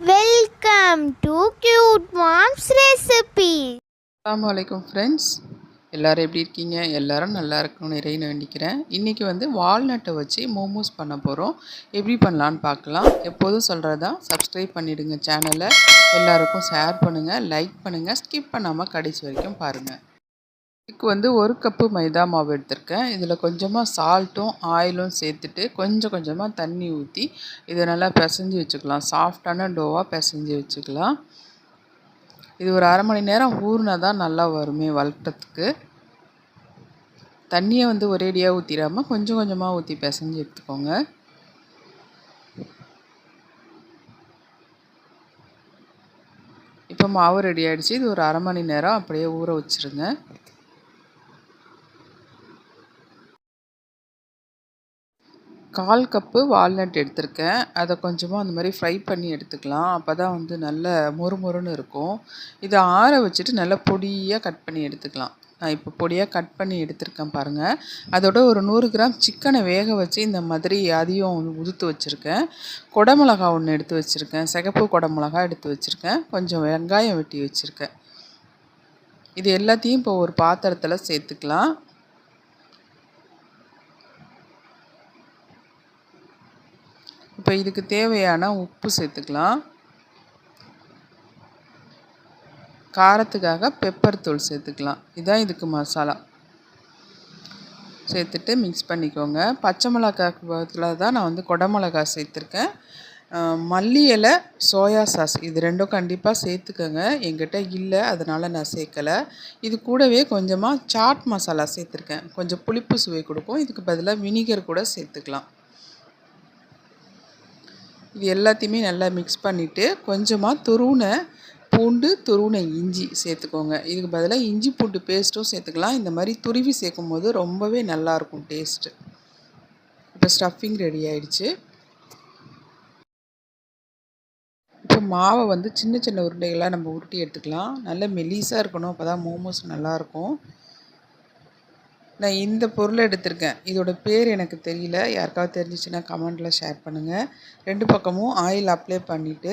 Welcome to cute moms recipe அஸ்ஸலாமு friends எல்லோரும் எப்படி இருக்கீங்க? எல்லாரும் நல்லா இருக்கணும்னு இறைன்னு வேண்டிக்கிறேன். இன்றைக்கி வந்து வால்நட்டை வச்சு மோமோஸ் பண்ண போகிறோம் எப்படி பண்ணலான்னு பார்க்கலாம். எப்போதும் சொல்கிறதா சப்ஸ்கிரைப் பண்ணிவிடுங்க சேனலை எல்லாருக்கும் ஷேர் பண்ணுங்கள் லைக் பண்ணுங்கள் ஸ்கிப் பண்ணாமல் கடைசி வரைக்கும் பாருங்கள் இதுக்கு வந்து ஒரு கப்பு மைதா மாவு எடுத்திருக்கேன். இதில் கொஞ்சமாக சால்ட்டும் ஆயிலும் சேர்த்துட்டு கொஞ்சம் கொஞ்சமாக தண்ணி ஊற்றி இதை நல்லா பிசைஞ்சு வச்சுக்கலாம். சாஃப்டான டோவாக பிசைஞ்சு வச்சுக்கலாம். இது ஒரு அரை மணி நேரம் ஊறினா தான் நல்லா வருமே வளர்த்துறதுக்கு தண்ணியை வந்து ஒரேடியாக ஊற்றிடாமல் கொஞ்சம் கொஞ்சமாக ஊற்றி பிசைஞ்சு எடுத்துக்கோங்க. இப்போ மாவு ரெடி ஆகிடுச்சு இது ஒரு அரை மணி நேரம் அப்படியே ஊற வச்சுருங்க. கால் கப்பு வால்நட் எடுத்திருக்கேன். அதை கொஞ்சமாக அந்த மாதிரி ஃப்ரை பண்ணி எடுத்துக்கலாம். அப்போ தான் வந்து நல்ல மொறுமொறுன்னு இருக்கும். இதை ஆற வச்சுட்டு நல்லா பொடியாக கட் பண்ணி எடுத்துக்கலாம். நான் இப்போ பொடியாக கட் பண்ணி எடுத்திருக்கேன் பாருங்கள் அதோட ஒரு நூறு கிராம் சிக்கனை வேக வச்சு இந்த மாதிரி அதையும் உதுத்து வச்சுருக்கேன். குடமிளகா ஒன்று எடுத்து வச்சுருக்கேன். சிகப்பு குடமிளகா எடுத்து வச்சுருக்கேன். கொஞ்சம் வெங்காயம் வெட்டி வச்சுருக்கேன். இது எல்லாத்தையும் இப்போ ஒரு பாத்திரத்தில் சேர்த்துக்கலாம். இப்போ இதுக்கு தேவையான உப்பு சேர்த்துக்கலாம். காரத்துக்காக பெப்பர் தூள் சேர்த்துக்கலாம். இதுதான் இதுக்கு மசாலா. சேர்த்துட்டு மிக்ஸ் பண்ணிக்கோங்க. பச்சை மிளகாக்கு பதிலாக தான் நான் வந்து கொடமிளகா சேர்த்துருக்கேன். மல்லி இலை சோயா சாஸ் இது ரெண்டும் கண்டிப்பாக சேர்த்துக்கோங்க. எங்கிட்ட இல்லை அதனால் நான் சேர்க்கலை. இது கூடவே கொஞ்சமாக சாட் மசாலா சேர்த்துருக்கேன். கொஞ்சம் புளிப்பு சுவை கொடுக்கும். இதுக்கு பதிலாக வினிகர் கூட சேர்த்துக்கலாம். இது எல்லாத்தையுமே நல்லா மிக்ஸ் பண்ணிவிட்டு கொஞ்சமாக துருவின பூண்டு துருவின இஞ்சி சேர்த்துக்கோங்க. இதுக்கு பதிலாக இஞ்சி பூண்டு பேஸ்ட்டும் சேர்த்துக்கலாம். இந்த மாதிரி துருவி சேர்க்கும் போது ரொம்பவே நல்லாயிருக்கும் டேஸ்ட்டு இப்போ ஸ்டஃபிங் ரெடி ஆயிடுச்சு. இப்போ மாவை வந்து சின்ன சின்ன உருண்டைகளாக நம்ம உருட்டி எடுத்துக்கலாம். நல்ல மெலிசாக இருக்கணும். அப்போ தான் மோமோஸ் நல்லாயிருக்கும் நான் இந்த பொருளை எடுத்திருக்கேன். இதோட பேர் எனக்கு தெரியல. யாருக்காவது தெரிஞ்சிச்சுன்னா கமெண்ட்டில் ஷேர் பண்ணுங்கள் ரெண்டு பக்கமும் ஆயில் அப்ளை பண்ணிவிட்டு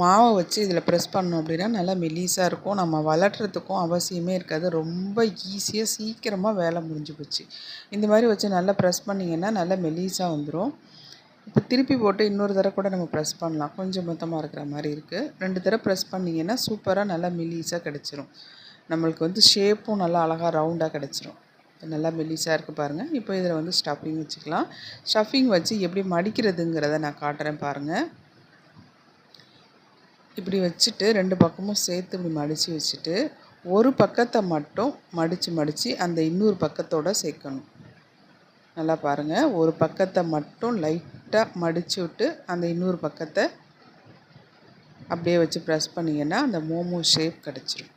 மாவை வச்சு இதில் ப்ரெஸ் பண்ணோம் அப்படின்னா நல்லா மெலீஸாக இருக்கும். நம்ம வளர்கிறதுக்கும் அவசியமே இருக்காது. ரொம்ப ஈஸியாக சீக்கிரமாக வேலை முடிஞ்சு போச்சு. இந்த மாதிரி வச்சு நல்லா ப்ரெஸ் பண்ணிங்கன்னா நல்லா மெலீஸாக வந்துடும் இப்போ திருப்பி போட்டு இன்னொரு தடவை கூட நம்ம ப்ரெஸ் பண்ணலாம். கொஞ்சம் மொத்தமாக இருக்கிற மாதிரி இருக்குது ரெண்டு தடவை ப்ரெஸ் பண்ணிங்கன்னா சூப்பராக நல்லா மெலீஸாக கிடச்சிரும். நம்மளுக்கு வந்து ஷேப்பும் நல்லா அழகாக ரவுண்டாக கிடச்சிரும். நல்லா மெல்லிஸாக இருக்குது பாருங்கள் இப்போ இதில் வந்து ஸ்டஃபிங் வச்சுக்கலாம். ஸ்டஃபிங் வச்சு எப்படி மடிக்கிறதுங்கிறத நான் காட்டுறேன் பாருங்கள் இப்படி வச்சுட்டு ரெண்டு பக்கமும் சேர்த்து இப்படி மடித்து வச்சுட்டு ஒரு பக்கத்தை மட்டும் மடித்து மடித்து அந்த இன்னொரு பக்கத்தோடு சேர்க்கணும். நல்லா பாருங்கள் ஒரு பக்கத்தை மட்டும் லைட்டாக மடித்து விட்டு அந்த இன்னொரு பக்கத்தை அப்படியே வச்சு ப்ரெஸ் பண்ணிங்கன்னா அந்த மோமோ ஷேப் கிடச்சிரும்.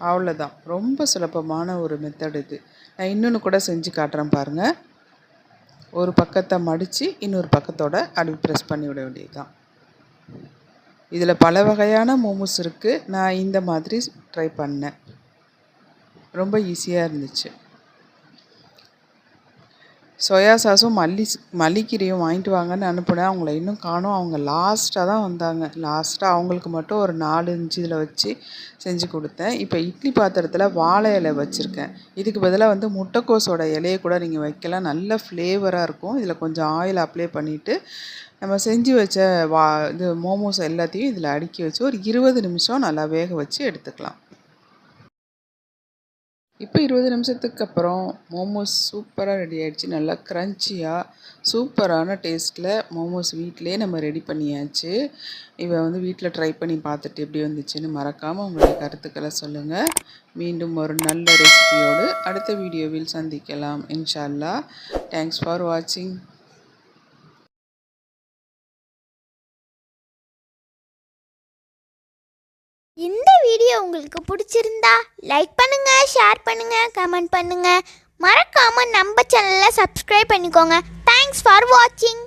அவ்வளோதான் ரொம்ப சுலபமான ஒரு மெத்தட் இது. நான் இன்னொன்று கூட செஞ்சு காட்டுறேன் பாருங்கள் ஒரு பக்கத்தை மடித்து இன்னொரு பக்கத்தோட அப்படி ப்ரெஸ் பண்ணி விட வேண்டியது தான் இதில் பல வகையான மோமோஸ் இருக்குது நான் இந்த மாதிரி ட்ரை பண்ணேன். ரொம்ப ஈஸியாக இருந்துச்சு. சோயா சாஸும் மல்லி மல்லிக்கீரையும் வாங்கிட்டு வாங்கன்னு அனுப்புனேன். அவங்கள இன்னும் காணும். அவங்க லாஸ்ட்டாக தான் வந்தாங்க. லாஸ்ட்டாக அவங்களுக்கு மட்டும் ஒரு நாலு இன்ச்சு இதில் வச்சு செஞ்சு கொடுத்தேன். இப்போ இட்லி பாத்திரத்தில் வாழை இலை வச்சுருக்கேன். இதுக்கு பதிலாக வந்து முட்டைக்கோஸோட இலையை கூட நீங்கள் வைக்கலாம். நல்ல ஃப்ளேவராக இருக்கும். இதில் கொஞ்சம் ஆயில் அப்ளை பண்ணிவிட்டு நம்ம செஞ்சு வச்ச வா இது மோமோஸ் எல்லாத்தையும் இதில் அடுக்கி வச்சு ஒரு இருபது நிமிஷம் நல்லா வேக வச்சு எடுத்துக்கலாம். இப்போ இருபது நிமிஷத்துக்கு அப்புறம் மோமோஸ் சூப்பராக ரெடி ஆகிடுச்சு நல்லா க்ரன்ச்சியாக சூப்பரான டேஸ்ட்டில் மோமோஸ் வீட்டிலே நம்ம ரெடி பண்ணியாச்சு. இவை வந்து வீட்டில் ட்ரை பண்ணி பார்த்துட்டு எப்படி வந்துச்சுன்னு மறக்காமல் உங்களுடைய கருத்துக்களை சொல்லுங்கள் மீண்டும் ஒரு நல்ல ரெசிபியோடு அடுத்த வீடியோவில் சந்திக்கலாம். இன்ஷால்லா. தேங்க்ஸ் ஃபார் வாட்சிங் உங்களுக்கு பிடிச்சிருந்தா லைக் பண்ணுங்க ஷேர் பண்ணுங்க கமெண்ட் பண்ணுங்க. மறக்காம நம்ம சேனலை சப்ஸ்கிரைப் பண்ணிக்கோங்க. தேங்க்ஸ் ஃபார் வாட்சிங்